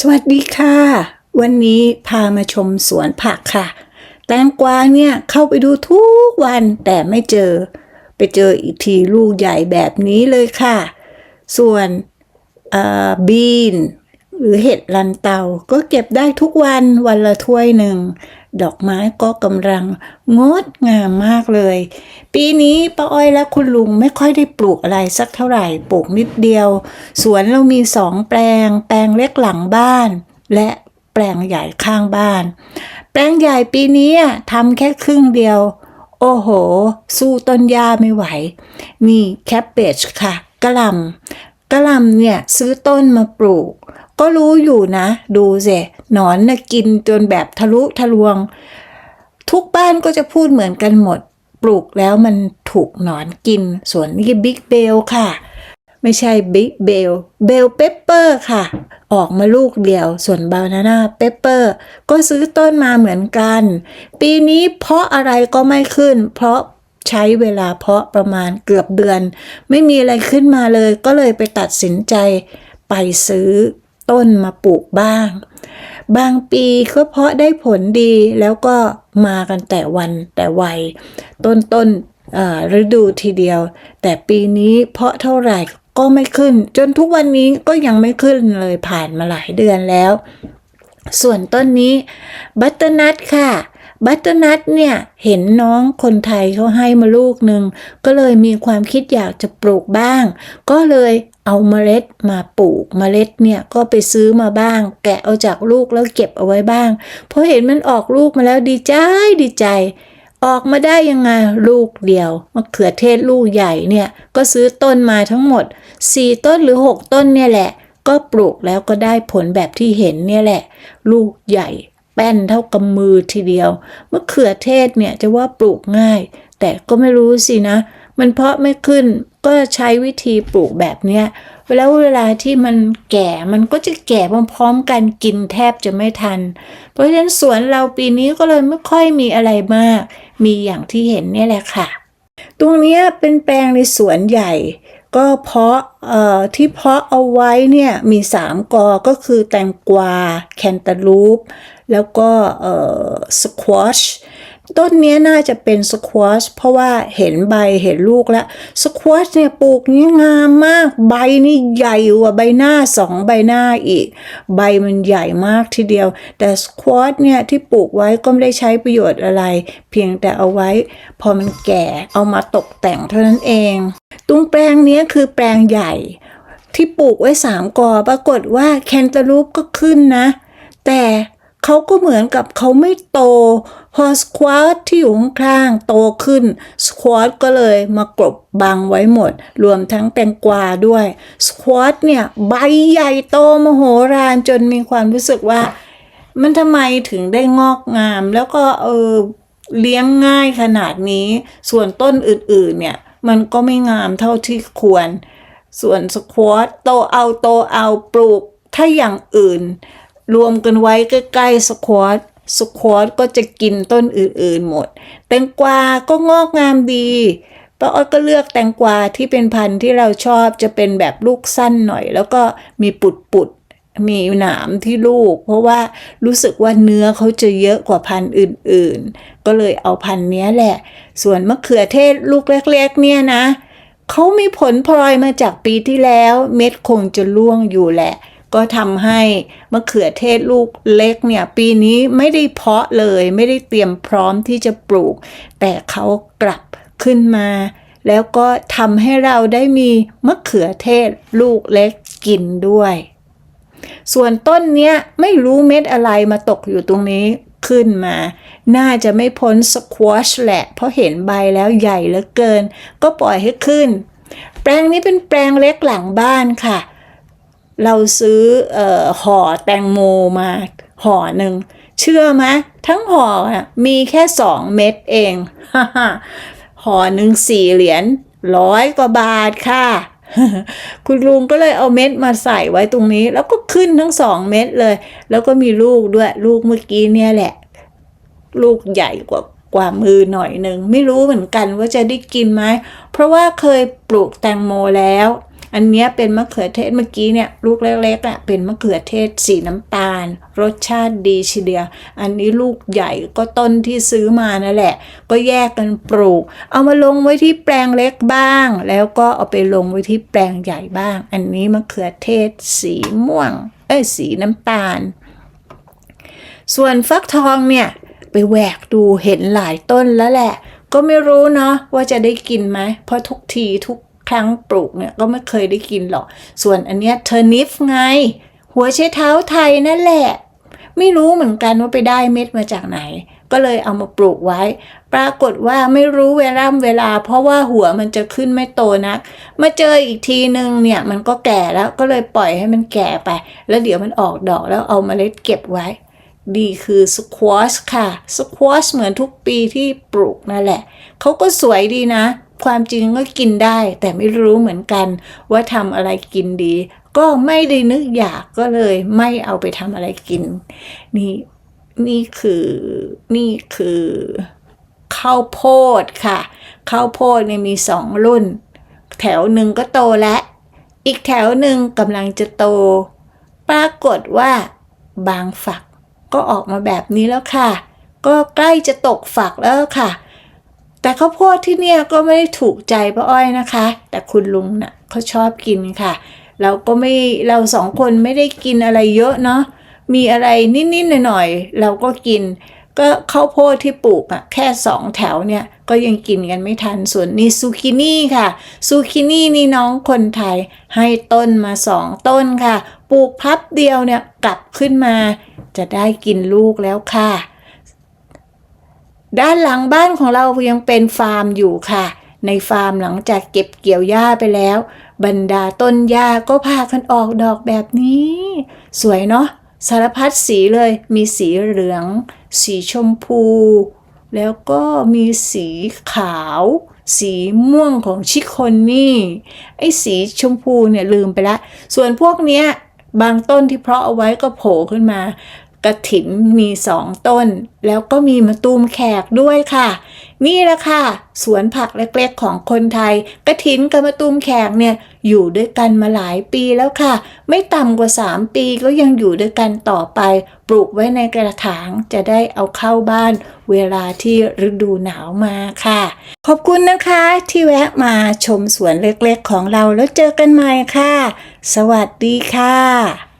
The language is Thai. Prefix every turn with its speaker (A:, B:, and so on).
A: สวัสดีค่ะ วันนี้พามาชมสวนผักค่ะ แตงกวาเนี่ยเข้าไปดูทุกวันแต่ไม่เจอ ไปเจออีกทีลูกใหญ่แบบนี้เลยค่ะ ส่วนบีน หรือเห็ดลันเตา ก็เก็บได้ทุกวันวันละถ้วยหนึ่ง ดอกไม้ก็กำลังงดงามมากเลย ปีนี้ป้าอ้อยและคุณลุงไม่ค่อยได้ปลูกอะไรสักเท่าไหร่ปลูกนิดเดียว สวนเรามีสองแปลง แปลงเล็กหลังบ้าน และแปลงใหญ่ข้างบ้าน แปลงใหญ่ปีนี้ทำแค่ครึ่งเดียว โอ้โห สู้ต้นหญ้าไม่ไหว นี่แคปเบจค่ะกระลำกระลำเนี่ยซื้อต้นมาปลูก ก็รู้อยู่นะ ดูเสหนอนนะกินจนแบบทะลุทะลวง ทุกบ้านก็จะพูดเหมือนกันหมด ปลูกแล้วมันถูกหนอนกิน ส่วนนี้บิ๊กเบลค่ะ ไม่ใช่บิ๊กเบลเบลเปปเปอร์ค่ะ ออกมาลูกเดียว ส่วนบานาน่าเปปเปอร์ก็ซื้อต้นมาเหมือนกัน ปีนี้เพราะอะไรก็ไม่ขึ้น เพราะใช้เวลาเพาะประมาณเกือบเดือน ไม่มีอะไรขึ้นมาเลยก็เลยไปตัดสินใจไปซื้อ ต้นมาปลูกบ้าง บางปีก็เพาะได้ผลดีแล้วก็มากันแต่วันแต่วัย ต้นต้นฤดูทีเดียว แต่ปีนี้เพาะเท่าไหร่ก็ไม่ขึ้น จนทุกวันนี้ก็ยังไม่ขึ้นเลยผ่านมาหลายเดือนแล้ว ส่วนต้นนี้บัตเตอร์นัทค่ะ บัตเตอร์นัทเนี่ยเห็นน้องคนไทยเขาให้มาลูกหนึ่งก็เลยมีความคิดอยากจะปลูกบ้าง ก็เลยเอาเมล็ดมาปลูกเมล็ดเนี่ยก็ไปซื้อมาบ้าง แกะเอาจากลูกแล้วเก็บเอาไว้บ้างเพอเห็นมันออกลูกมาแล้วดีใจดีใจ ออกมาได้ยังไงลูกเดียวมะเขือเทศลูกใหญ่เนี่ยก็ซื้อต้นมาทั้งหมด 4 ต้นหรือ 6 ต้นเนี่ยแหละ ก็ปลูกแล้วก็ได้ผลแบบที่เห็นเนี่ยแหละ ลูกใหญ่ แป้นเท่ากำมือทีเดียวมะเขือเทศเนี่ยจะว่าปลูกง่าย แต่ก็ไม่รู้สินะ มันเพาะไม่ขึ้นก็ใช้วิธีปลูกแบบเนี้ยแล้วเวลาที่มันแก่มันก็จะแก่พร้อมๆกันกินแทบจะไม่ทัน เพราะฉะนั้นสวนเราปีนี้ก็เลยไม่ค่อยมีอะไรมาก มีอย่างที่เห็นเนี่ยแหละค่ะ ตรงนี้เป็นแปลงในสวนใหญ่ ก็เพาะเอ่อที่เพาะเอาไว้เนี่ยมีสามกอก็คือแตงกวาแคนตาลูป แล้วก็เอ่อสควอชต้นนี้น่าจะเป็นสควอชเพราะว่าเห็นใบเห็นลูกแล้วสควอชเนี่ยปลูกนี่งามมาก ใบนี่ใหญ่กว่าใบหน้าสองใบหน้าอีก ใบมันใหญ่มากทีเดียว แต่สควอชเนี่ยที่ปลูกไว้ก็ไม่ได้ใช้ประโยชน์อะไร เพียงแต่เอาไว้ พอมันแก่เอามาตกแต่งเท่านั้นเอง ตรงแปลงนี้คือแปลงใหญ่ ที่ปลูกไว้สามกอ ปรากฏว่าแคนตาลูปก็ขึ้นนะ แต่เขาก็เหมือนกับเขาไม่โต พอสควอตที่อยู่ข้างๆโตขึ้นสควอตก็เลยมากลบบังไว้หมด รวมทั้งแตงกวาด้วยสควอตเนี่ยใบใหญ่โตมโหฬารจนมีความรู้สึกว่า มันทำไมถึงได้งอกงาม แล้วก็เออเลี้ยงง่ายขนาดนี้ ส่วนต้นอื่นๆเนี่ย มันก็ไม่งามเท่าที่ควร ส่วนสควอตโตเอาโตเอาปลูก ถ้าอย่างอื่น รวมกันไว้ใกล้ๆสควอตสควอตก็จะกินต้นอื่นๆหมด แตงกวาก็งอกงามดีป้าอ้อยก็เลือกแตงกวาที่เป็นพันธุ์ที่เราชอบจะเป็นแบบลูกสั้นหน่อย แล้วก็มีปุดๆ มีหนามที่ลูก เพราะว่ารู้สึกว่าเนื้อเขาจะเยอะกว่าพันธุ์อื่นๆ ก็เลยเอาพันธุ์นี้แหละ ส่วนมะเขือเทศลูกเล็กๆเนี่ยนะเขามีผลพลอยมาจากปีที่แล้ว เม็ดคงจะร่วงอยู่แหละ ก็ทำให้มะเขือเทศลูกเล็กเนี่ย ปีนี้ไม่ได้เพาะเลย ไม่ได้เตรียมพร้อมที่จะปลูก แต่เขากลับขึ้นมา แล้วก็ทำให้เราได้มีมะเขือเทศลูกเล็กกินด้วย ส่วนต้นเนี้ยไม่รู้เม็ดอะไรมาตกอยู่ตรงนี้ขึ้นมา น่าจะไม่พ้นสควอชแหละ เพราะเห็นใบแล้วใหญ่เหลือเกิน ก็ปล่อยให้ขึ้น แปลงนี้เป็นแปลงเล็กหลังบ้านค่ะ เราซื้อออห่อแตงโมมาห่อหนึ่ง เชื่อไหมทั้งห่อมีแค่สองเม็ดเอง ห่อหนึ่งสี่เหรียญร้อยกว่าบาทค่ะ คุณลุงก็เลยเอาเม็ดมาใส่ไว้ตรงนี้ แล้วก็ขึ้นทั้งสองเม็ดเลย แล้วก็มีลูกด้วย ลูกเมื่อกี้เนี่ยแหละ ลูกใหญ่กว่ากว่ามือหน่อยหนึ่งไม่รู้เหมือนกันว่าจะได้กินไหมเพราะว่าเคยปลูกแตงโมแล้ว อันนี้เป็นมะเขือเทศเมื่อกี้เนี่ยลูกเล็กๆอะเป็นมะเขือเทศสีน้ำตาล รสชาติดีทีเดียวอันนี้ลูกใหญ่ก็ต้นที่ซื้อมานั่นแหละ ก็แยกกันปลูก เอามาลงไว้ที่แปลงเล็กบ้าง แล้วก็เอาไปลงไว้ที่แปลงใหญ่บ้าง อันนี้มะเขือเทศสีม่วง เอ้ยสีน้ำตาล ส่วนฟักทองเนี่ยไปแหวกดูเห็นหลายต้นแล้วแหละ ก็ไม่รู้เนาะว่าจะได้กินไหมเพราะทุกทีทุก ครั้งปลูกเนี่ยก็ไม่เคยได้กินหรอก ส่วนอันเนี้ยเทอร์นิฟไง หัวใช้เท้าไทยนั่นแหละ ไม่รู้เหมือนกันว่าไปได้เม็ดมาจากไหน ก็เลยเอามาปลูกไว้ ปรากฏว่าไม่รู้เวลาเวลา เพราะว่าหัวมันจะขึ้นไม่โตนัก มาเจออีกทีนึงเนี่ยมันก็แก่แล้วก็เลยปล่อยให้มันแก่ไป แล้วเดี๋ยวมันออกดอกแล้วเอาเมล็ดเก็บไว้ดีคือสควอชค่ะ สควอชเหมือนทุกปีที่ปลูกนั่นแหละ เขาก็สวยดีนะ ความจริงก็กินได้ แต่ไม่รู้เหมือนกันว่าทำอะไรกินดี ก็ไม่ได้นึกอยากก็เลยไม่เอาไปทำอะไรกิน นี่นี่คือนี่คือข้าวโพดค่ะข้าวโพดเนี่ยมีสองรุ่น แถวหนึ่งก็โตแล้ว อีกแถวหนึ่งกำลังจะโต ปรากฏว่าบางฝักก็ออกมาแบบนี้แล้วค่ะ ก็ใกล้จะตกฝักแล้วค่ะ แต่ข้าวโพดที่เนี่ยก็ไม่ได้ถูกใจป้าอ้อยนะคะ แต่คุณลุงน่ะเขาชอบกินค่ะ เราก็ไม่เราสองคนไม่ได้กินอะไรเยอะเนาะมีอะไรนิดๆหน่อยๆเราก็กิน ก็ข้าวโพดที่ปลูกอะแค่สองแถวเนี่ยก็ยังกินกันไม่ทันส่วนนี้ซูกินี่ค่ะซูกินี่นี่น้องคนไทยให้ต้นมาสองต้นค่ะ ปลูกพับเดียวเนี่ยกลับขึ้นมา จะได้กินลูกแล้วค่ะ ด้านหลังบ้านของเรายังเป็นฟาร์มอยู่ค่ะ ในฟาร์มหลังจากเก็บเกี่ยวหญ้าไปแล้ว บรรดาต้นหญ้าก็พากันออกดอกแบบนี้ สวยเนาะสารพัดสีเลยมีสีเหลือง สีชมพู แล้วก็มีสีขาว สีม่วงของชิคคนนี่ไอ้สีชมพูเนี่ยลืมไปละ ส่วนพวกเนี้ยบางต้นที่เพาะเอาไว้ก็โผล่ขึ้นมา กระถินมีสองต้น แล้วก็มีมะตูมแขกด้วยค่ะ นี่แหละค่ะ สวนผักเล็กๆของคนไทย กระถินกับมะตูมแขกเนี่ยอยู่ด้วยกันมาหลายปีแล้วค่ะ ไม่ต่ำกว่า 3 ปีก็ยังอยู่ด้วยกันต่อไป ปลูกไว้ในกระถางจะได้เอาเข้าบ้าน เวลาที่ฤดูหนาวมาค่ะ ขอบคุณนะคะที่แวะมาชมสวนเล็กๆของเราแล้วเจอกันใหม่ค่ะ สวัสดีค่ะ